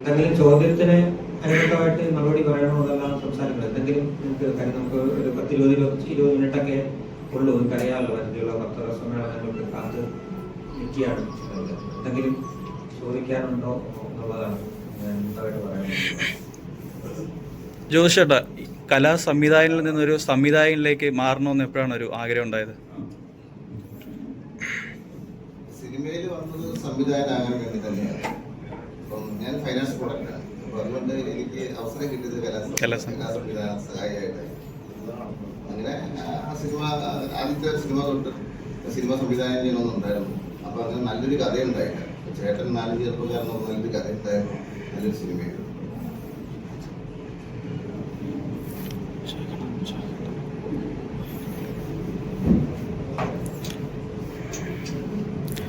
എന്തെങ്കിലും ചോദ്യത്തിന് അനുബന്ധമായിട്ട് മറുപടി പറയണോ അതെല്ലാം സംസാരിക്കണം എന്തെങ്കിലും നിങ്ങൾക്ക് കാര്യം നമുക്ക് ഒരു പത്ത് ഇരുപത് ഇരുപത് മിനിറ്റൊക്കെ ഉള്ളൂ. നിങ്ങൾക്കറിയാമല്ലോ അതിന്റെയുള്ള പത്ര സമ്മേളനങ്ങൾക്ക് കാത്ത് നിൽക്കുകയാണ് എന്തെങ്കിലും ചോദിക്കാനുണ്ടോ എന്നുള്ളതാണ് ഞാൻ പറയുന്നത് കലാ സംവിധായകനിൽ നിന്നൊരു സംവിധായകനിലേക്ക് മാറണമെന്ന് എപ്പോഴാണ് ഒരു ആഗ്രഹം ഉണ്ടായത്? സിനിമയിൽ വന്നത് സംവിധായകനാകാൻ വേണ്ടി തന്നെയാണ്. ഞാൻ ഫൈനാൻസ് പ്രൊഡക്റ്റാണ് അപ്പോൾ അതുകൊണ്ട് എനിക്ക് അവസരം കിട്ടിയത് കലാ- കലാസം- കലാ സംവിധാന സഹായിയായിട്ട്. അങ്ങനെ ആ സിനിമ ആദ്യത്തെ സിനിമ തൊട്ട് സിനിമ സംവിധാനം ചെയ്യണമെന്നുണ്ടായിരുന്നു അപ്പോൾ അങ്ങനെ നല്ലൊരു കഥയുണ്ടായില്ല. ചേട്ടൻ നാല് ചെറുപ്പക്കാരൻ നല്ലൊരു കഥയുണ്ടായിരുന്നു. നല്ലൊരു സിനിമയായിരുന്നു.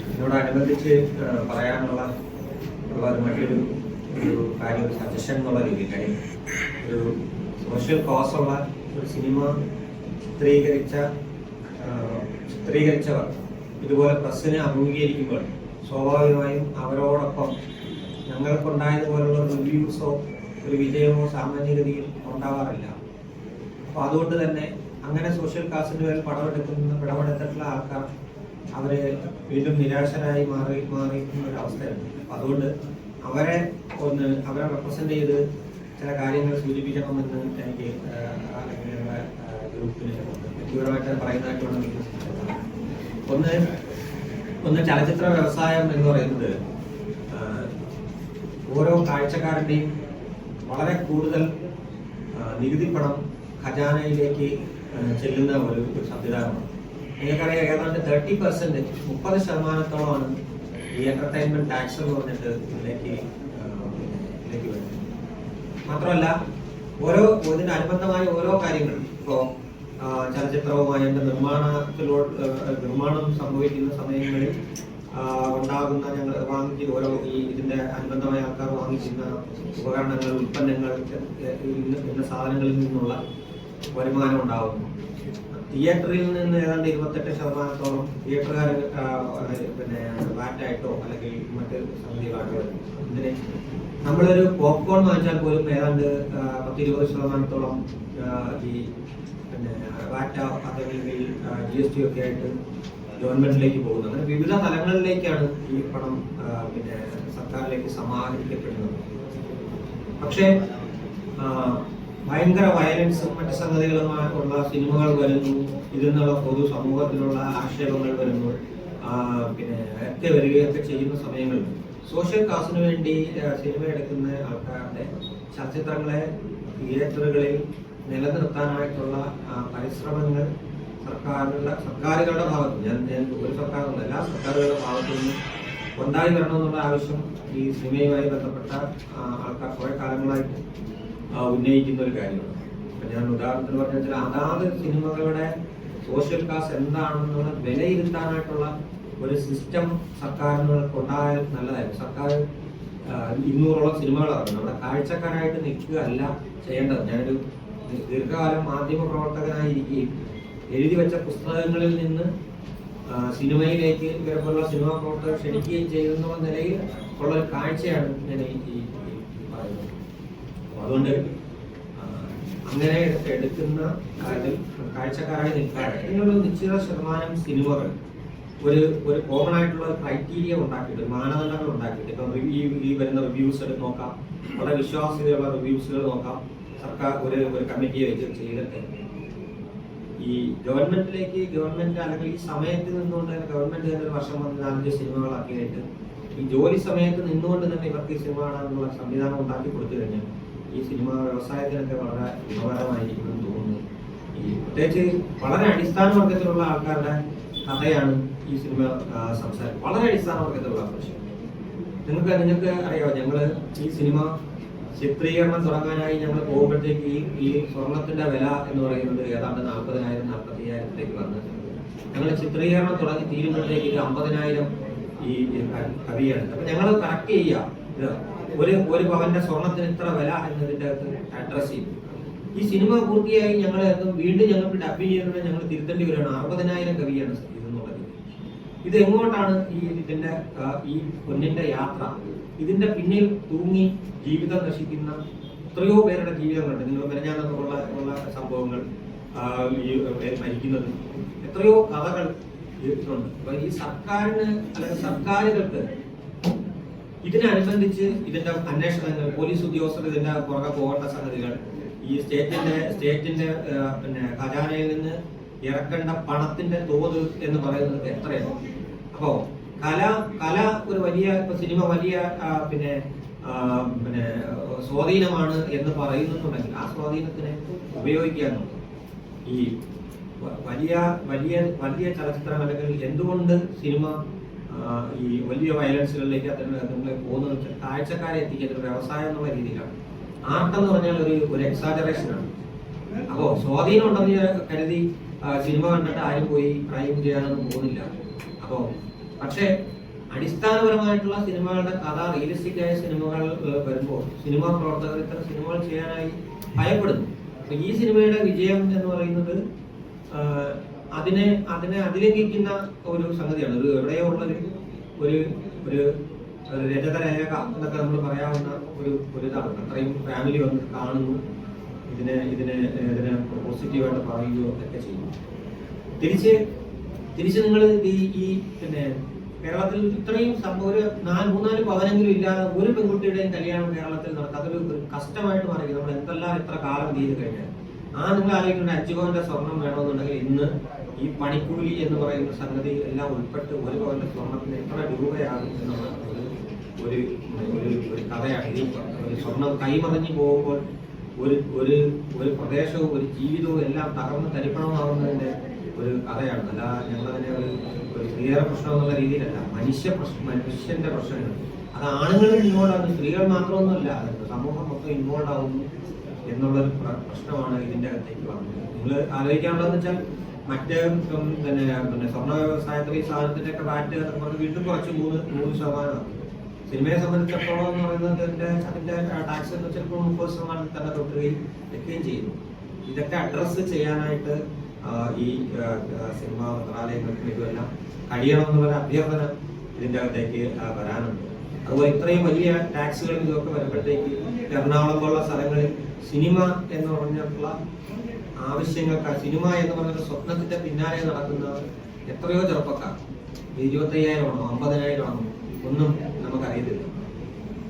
ഇതിനോടനുബന്ധിച്ച് പറയാനുള്ള മറ്റൊരു ഒരു കാര്യം ഒരു സജഷൻ എന്നുള്ള രീതിയിൽ. കാര്യം ഒരു സോഷ്യൽ കോസ് ഉള്ള ഒരു സിനിമ ചിത്രീകരിച്ച ചിത്രീകരിച്ചവർ ഇതുപോലെ പ്രസ്സിനെ അഭിമുഖീകരിക്കുമ്പോൾ സ്വാഭാവികമായും അവരോടൊപ്പം ഞങ്ങൾക്കുണ്ടായതുപോലുള്ള റിവ്യൂസോ ഒരു വിജയമോ സാമാന്യഗതിയിൽ ഉണ്ടാവാറില്ല. അപ്പോൾ അതുകൊണ്ട് തന്നെ അങ്ങനെ സോഷ്യൽ കാസിന്റെ പേരിൽ പടമെടുക്കുന്ന പടമെടുത്തിട്ടുള്ള ആൾക്കാർ അവർ വീണ്ടും നിരാശരായി മാറി മാറിയിരിക്കുന്ന ഒരു അവസ്ഥയാണ് അതുകൊണ്ട് അവരെ ഒന്ന് അവരെ റെപ്രസെന്റ് ചെയ്ത് ചില കാര്യങ്ങൾ സൂചിപ്പിക്കണമെന്ന് എനിക്ക് ഗ്രൂപ്പിന് വ്യക്തിപരമായിട്ട് പറയുന്നതായിട്ട് വേണം എനിക്ക് തോന്നുന്നത്. ഒന്ന് ഒന്ന് ചലച്ചിത്ര വ്യവസായം എന്ന് പറയുന്നത് ഓരോ കാഴ്ചക്കാരന്റെയും വളരെ കൂടുതൽ നികുതി പണം ഖജാനയിലേക്ക് ചെല്ലുന്ന ഒരു സംവിധാനമാണ് നിങ്ങൾക്കറിയാം ഏതാണ്ട് തേർട്ടി പെർസെന്റ് മുപ്പത് ശതമാനത്തോളമാണ് ഈ എന്റർടൈൻമെന്റ് ടാക്സ് എന്ന് പറഞ്ഞിട്ട് ഇതിലേക്ക് ഇതിലേക്ക് വരുന്നത്. മാത്രമല്ല ഓരോ ഇതിന് അനുബന്ധമായ ഓരോ കാര്യങ്ങളും. ഇപ്പോ ചലച്ചിത്രവുമായി അതിന്റെ നിർമ്മാണത്തിലോ നിർമ്മാണം സംഭവിക്കുന്ന സമയങ്ങളിൽ ഉണ്ടാകുന്ന ഞങ്ങൾ വാങ്ങിച്ച ഓരോ ഈ ഇതിന്റെ അനുബന്ധമായ ആൾക്കാർ വാങ്ങിക്കുന്ന ഉപകരണങ്ങൾ ഉൽപ്പന്നങ്ങൾ ഇന്ന സാധനങ്ങളിൽ നിന്നുള്ള വരുമാനം ഉണ്ടാകുന്നു. തിയേറ്ററിൽ നിന്ന് ഏതാണ്ട് ഇരുപത്തെട്ട് ശതമാനത്തോളം തിയേറ്ററുകാർ പിന്നെ വാറ്റായിട്ടോ അല്ലെങ്കിൽ മറ്റ് സംഗതികളായിട്ടോ ഇതിനെ നമ്മളൊരു പോപ്കോൺ വാങ്ങിച്ചാൽ പോലും ഏതാണ്ട് പത്തിരുപത് ശതമാനത്തോളം ഈ പിന്നെ വാറ്റ അതല്ലെങ്കിൽ ജി എസ് ടി ഒക്കെ ആയിട്ട് ഗവൺമെന്റിലേക്ക് പോകുന്നത്. അങ്ങനെ വിവിധ തലങ്ങളിലേക്കാണ് ഈ പണം പിന്നെ സർക്കാരിലേക്ക് സമാഹരിക്കപ്പെടുന്നത്. പക്ഷേ ഭയങ്കര വയലൻസും മറ്റു സംഗതികളുമായിട്ടുള്ള സിനിമകൾ വരുന്നു. ഇതിൽ നിന്നുള്ള പൊതു സമൂഹത്തിലുള്ള ആക്ഷേപങ്ങൾ വരുമ്പോൾ പിന്നെ ഒക്കെ വരികയൊക്കെ ചെയ്യുന്ന സമയങ്ങളിൽ സോഷ്യൽ കാസിന് വേണ്ടി സിനിമ എടുക്കുന്ന ആൾക്കാരുടെ ചലച്ചിത്രങ്ങളെ തിയേറ്ററുകളിൽ നിലനിർത്താനായിട്ടുള്ള പരിശ്രമങ്ങൾ സർക്കാരുകളുടെ സർക്കാരുകളുടെ ഭാഗത്ത് ഞാൻ ഞാൻ ഒരു സർക്കാരുണ്ട് എല്ലാ സർക്കാരുകളുടെ ഭാഗത്തു നിന്നും ഉണ്ടായി വരണമെന്നുള്ള ആവശ്യം ഈ സിനിമയുമായി ബന്ധപ്പെട്ട ആൾക്കാർ കുറെ കാലങ്ങളായിട്ട് ഉന്നയിക്കുന്ന ഒരു കാര്യമാണ്. അപ്പൊ ഞാൻ ഉദാഹരണത്തിന് പറഞ്ഞ വെച്ചാൽ അതാത് സിനിമകളുടെ സോഷ്യൽ കാസ്റ്റ് എന്താണെന്നുള്ള വിലയിരുത്താനായിട്ടുള്ള ഒരു സിസ്റ്റം സർക്കാരിന് ഉണ്ടായാൽ നല്ലതായിരുന്നു. സർക്കാർ ഇരുന്നൂറോളം സിനിമകൾ ഇറങ്ങും. നമ്മുടെ കാഴ്ചക്കാരായിട്ട് നിൽക്കുക അല്ല ചെയ്യേണ്ടത്. ഞാനൊരു ദീർഘകാലം മാധ്യമ പ്രവർത്തകനായിരിക്കുകയും എഴുതി വെച്ച പുസ്തകങ്ങളിൽ നിന്ന് സിനിമയിലേക്ക് ഇവരെപ്പോലുള്ള സിനിമാ പ്രവർത്തകർ ക്ഷണിക്കുകയും ചെയ്യുന്ന നിലയിൽ ഉള്ള ഒരു കാഴ്ചയാണ് ഞാൻ ഈ പറയുന്നത്. അതുകൊണ്ട് അങ്ങനെ എടുക്കുന്ന കാര്യത്തിൽ കാഴ്ചക്കാരായി നിൽക്കാതെ ഇതിനുള്ള നിശ്ചിത ശതമാനം സിനിമകൾ ഒരു ഒരു കോമൺ ആയിട്ടുള്ള ക്രൈറ്റീരിയ ഉണ്ടാക്കിയിട്ട് മാനദണ്ഡങ്ങൾ ഉണ്ടാക്കിയിട്ട് ഇപ്പം ഈ ഈ വരുന്ന റിവ്യൂസ് എടുത്ത് നോക്കാം വളരെ വിശ്വാസ്യതയുള്ള റിവ്യൂസുകൾ നോക്കാം സർക്കാർ ഒരു ഒരു കമ്മിറ്റിയെ വെച്ച് ചെയ്തിട്ട്. ഈ ഗവൺമെന്റിലേക്ക് ഗവൺമെന്റ് അല്ലെങ്കിൽ ഈ സമയത്ത് നിന്നുകൊണ്ട് തന്നെ ഗവൺമെന്റ് തന്നെ ഒരു വർഷം വന്ന് നാലഞ്ച് സിനിമകളാക്കിയിട്ട് ഈ ജോലി സമയത്ത് നിന്നുകൊണ്ട് തന്നെ ഇവർക്ക് ഈ സിനിമ കാണാനുള്ള സംവിധാനം ഉണ്ടാക്കി കൊടുത്തു കഴിഞ്ഞാൽ ഈ സിനിമ വ്യവസായത്തിനൊക്കെ വളരെ ഗുണകരമായിരിക്കുമെന്ന് തോന്നുന്നു. ഈ പ്രത്യേകിച്ച് വളരെ അടിസ്ഥാന വർഗത്തിലുള്ള ആൾക്കാരുടെ കഥയാണ് ഈ സിനിമ സംസാരം. വളരെ അടിസ്ഥാന വർഗത്തിലുള്ള പക്ഷേ നിങ്ങൾക്ക് നിങ്ങൾക്ക് അറിയാമോ ഞങ്ങൾ ഈ സിനിമ ചിത്രീകരണം തുടങ്ങാനായി ഞങ്ങൾ പോകുമ്പോഴത്തേക്ക് ഈ ഈ സ്വർണത്തിന്റെ വില എന്ന് പറയുന്നത് ഏതാണ്ട് നാൽപ്പതിനായിരം നാൽപ്പത്തി അയ്യായിരത്തിലേക്ക് വന്ന്. ഞങ്ങൾ ചിത്രീകരണം തുടങ്ങി തീരുമ്പോഴത്തേക്ക് ഇത് അമ്പതിനായിരം ഈ കവിയാണ്. അപ്പൊ ഞങ്ങൾ കറക്റ്റ് ചെയ്യുക. ഒരു ഒരു പവന്റെ സ്വർണത്തിന് ഇത്ര വില എന്നതിന്റെ അകത്ത് അഡ്രസ് ചെയ്തു. ഈ സിനിമ പൂർത്തിയായി ഞങ്ങൾ വീണ്ടും ഞങ്ങൾക്ക് ഡബ് ചെയ്യുന്നത് ഞങ്ങൾ തിരുത്തേണ്ടി വരികയാണ്. അറുപതിനായിരം കവിയാണ് ഇതെന്നുള്ളത് ഇത് എങ്ങോട്ടാണ് ഈ ഇതിന്റെ ഈ പൊന്നിന്റെ യാത്ര? ഇതിന്റെ പിന്നിൽ തൂങ്ങി ജീവിതം നശിക്കുന്ന എത്രയോ പേരുടെ ജീവിതങ്ങളുണ്ട്. നിങ്ങൾ മെനഞ്ഞാന്നുള്ള സംഭവങ്ങൾ മരിക്കുന്നത്. എത്രയോ കഥകൾ ഈ സർക്കാരിന് അല്ലെങ്കിൽ സർക്കാരുകൾക്ക് ഇതിനനുബന്ധിച്ച് ഇതിന്റെ അന്വേഷണങ്ങൾ പോലീസ് ഉദ്യോഗസ്ഥർ ഇതിന്റെ പുറകെ പോകേണ്ട സംഗതികൾ ഈ സ്റ്റേറ്റിന്റെ സ്റ്റേറ്റിന്റെ പിന്നെ ഖജാനയിൽ നിന്ന് ഇറക്കേണ്ട പണത്തിന്റെ തോത് എന്ന് പറയുന്നത് എത്രയാണ് അപ്പോ കല കല ഒരു വലിയ സിനിമ വലിയ പിന്നെ പിന്നെ സ്വാധീനമാണ് എന്ന് പറയുന്നുണ്ടെങ്കിൽ ആ സ്വാധീനത്തിനെ ഉപയോഗിക്കാൻ ഈ വലിയ വലിയ വലിയ ചലച്ചിത്രം അല്ലെങ്കിൽ എന്തുകൊണ്ട് സിനിമ ഈ വലിയ വയലൻസുകളിലേക്ക് അത്തരം നമ്മളെ പോകുന്നത് കാഴ്ചക്കാരെ എത്തിക്കുന്ന വ്യവസായം എന്നുള്ള രീതിയിലാണ്. ആർട്ട് എന്ന് പറഞ്ഞാൽ ഒരു ഒരു എക്സാജറേഷൻ ആണ്. അപ്പോ സ്വാധീനം ഉണ്ടെന്ന് കരുതി സിനിമ കണ്ടിട്ട് ആരും പോയി ക്രൈം ചെയ്യാനൊന്നും പോകുന്നില്ല. അപ്പോൾ പക്ഷേ അടിസ്ഥാനപരമായിട്ടുള്ള സിനിമകളുടെ കഥ റിയലിസ്റ്റിക് ആയ സിനിമകൾ വരുമ്പോൾ സിനിമാ പ്രവർത്തകർ ഇത്തരം സിനിമകൾ ചെയ്യാനായി ഭയപ്പെടുന്നു. അപ്പൊ ഈ സിനിമയുടെ വിജയം എന്ന് പറയുന്നത് അതിനെ അതിനെ അതിലംഘിക്കുന്ന ഒരു സംഗതിയാണ്. ഒരു എവിടെയോ ഉള്ളൊരു ഒരു ഒരു രജത രജതരേഖ എന്നൊക്കെ നമ്മൾ പറയാവുന്ന ഒരു ഒരു ഇതാണ്. അത്രയും ഫാമിലി വന്ന് കാണുന്നു. ഇതിനെ ഇതിനെ ഇതിനെ പോസിറ്റീവായിട്ട് പറയുകയോ ഒക്കെ ചെയ്യുന്നു. തിരിച്ച് തിരിച്ച് നിങ്ങൾ ഈ ഈ പിന്നെ കേരളത്തിൽ ഇത്രയും സംഭവം ഒരു നാല് മൂന്നാൽ പവനെങ്കിലും ഇല്ലാതെ ഒരു പെൺകുട്ടിയുടെയും കല്യാണം കേരളത്തിൽ നടക്കുക അതൊരു കഷ്ടമായിട്ട് മാറി നമ്മൾ എന്തെല്ലാം എത്ര കാലം ചെയ്ത് കഴിഞ്ഞാൽ ആ നിങ്ങൾ ആലോചിക്കേണ്ട അഞ്ചു സ്വർണം വേണമെന്നുണ്ടെങ്കിൽ ഇന്ന് ഈ പണിക്കൂലി എന്ന് പറയുന്ന സംഗതി എല്ലാം ഉൾപ്പെട്ട് ഒരു പവന്റെ സ്വർണത്തിന് എത്ര രൂപയാകും എന്നുള്ള ഒരു ഒരു ഒരു കഥയാണ്. ഈ സ്വർണം കൈമറിഞ്ഞു പോകുമ്പോൾ ഒരു ഒരു ഒരു പ്രദേശവും ഒരു ജീവിതവും എല്ലാം തകർന്ന് തരിപ്പണമാകുന്നതിന്റെ ഒരു കഥയാണ്. അല്ല ഞങ്ങളതിനെ ഒരു ഒരു സ്ത്രീയുടെ പ്രശ്നം എന്നുള്ള രീതിയിലല്ല. മനുഷ്യ പ്രശ്നം മനുഷ്യന്റെ പ്രശ്നങ്ങൾ അത് ആണുങ്ങളും ഇൻവോൾവ് ആകുന്നു സ്ത്രീകൾ മാത്രമൊന്നുമല്ല. സമൂഹം മൊത്തം ഇൻവോൾവ് ആകുന്നു എന്നുള്ളൊരു പ്ര- പ്രശ്നമാണ് ഇതിന്റെ അകത്തേക്ക് വന്നത്. നിങ്ങൾ ആലോചിക്കാനുള്ളതെന്ന് വെച്ചാൽ മറ്റ് പിന്നെ പിന്നെ സ്വർണ വ്യവസായത്തിൽ ഈ സാധനത്തിന്റെ ഒക്കെ വാറ്റ് എന്നൊക്കെ വീണ്ടും കുറച്ച് മൂന്ന് മൂന്ന് ശതമാനമാണ്. സിനിമയെ സംബന്ധിച്ചിടത്തോളം എന്ന് പറയുന്നത് അതിന്റെ അതിന്റെ ടാക്സ് എന്ന് ചിലപ്പോൾ മുപ്പത് ശതമാനം തന്നെ തൊട്ടുകയും വെക്കുകയും ചെയ്യുന്നു. ഇതൊക്കെ അഡ്രസ്സ് ചെയ്യാനായിട്ട് ഈ സിനിമ മന്ത്രാലയങ്ങൾക്കും ഇതുമെല്ലാം കഴിയണം എന്നുള്ളൊരു അഭ്യർത്ഥന ഇതിന്റെ അകത്തേക്ക് വരാനുണ്ട്. അതുപോലെ ഇത്രയും വലിയ ടാക്സുകളും ഇതൊക്കെ വരുമ്പോഴത്തേക്ക് എറണാകുളം പോലുള്ള സ്ഥലങ്ങളിൽ സിനിമ എന്ന് പറഞ്ഞിട്ടുള്ള ആവശ്യങ്ങൾക്ക് സിനിമ എന്ന് പറഞ്ഞ സ്വപ്നത്തിന്റെ പിന്നാലെ നടക്കുന്ന എത്രയോ ചെറുപ്പക്കാർ. ഇരുപത്തയ്യായിരമാണോ ആണോ അമ്പതിനായിരം ആണോ ഒന്നും നമുക്കറിയത്തില്ല.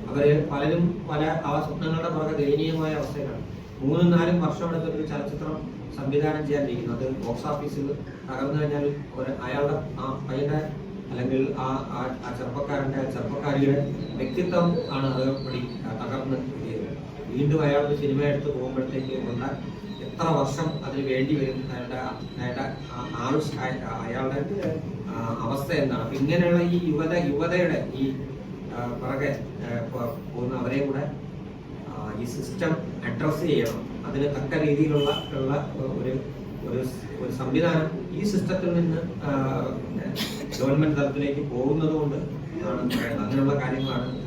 അവർ പലരും പല ആ സ്വപ്നങ്ങളുടെ പുറകെ ദയനീയമായ അവസ്ഥയിലാണ്. മൂന്നും നാലും വർഷം എടുത്തൊരു ചലച്ചിത്രം സംവിധാനം ചെയ്യാനിരിക്കുന്നു. അത് ബോക്സ് ഓഫീസിൽ തകർന്നു കഴിഞ്ഞാൽ അയാളുടെ ആ പയ്യന്റെ അല്ലെങ്കിൽ ആ ആ- ചെറുപ്പക്കാരന്റെ ചെറുപ്പക്കാരിയുടെ വ്യക്തിത്വം ആണ് അത് പടി തകർന്ന് വീണ്ടും അയാളുടെ സിനിമ എടുത്ത് പോകുമ്പോഴത്തേക്ക് ഉള്ള എത്ര വർഷം അതിന് വേണ്ടി വരും? അയാളുടെ അയാളുടെ അയാളുടെ അവസ്ഥ എന്താണ്? അപ്പൊ ഇങ്ങനെയുള്ള ഈ യുവത യുവതയുടെ ഈ പിറകെ പോകുന്ന അവരെ കൂടെ ഈ സിസ്റ്റം അഡ്രസ് ചെയ്യണം. അതിന് തക്ക രീതിയിലുള്ള ഉള്ള ഒരു ഒരു സംവിധാനം ഈ സിസ്റ്റത്തിൽ നിന്ന് ഗവൺമെന്റ് തലത്തിലേക്ക് പോകുന്നത് കൊണ്ട് അങ്ങനെയുള്ള കാര്യങ്ങളാണ്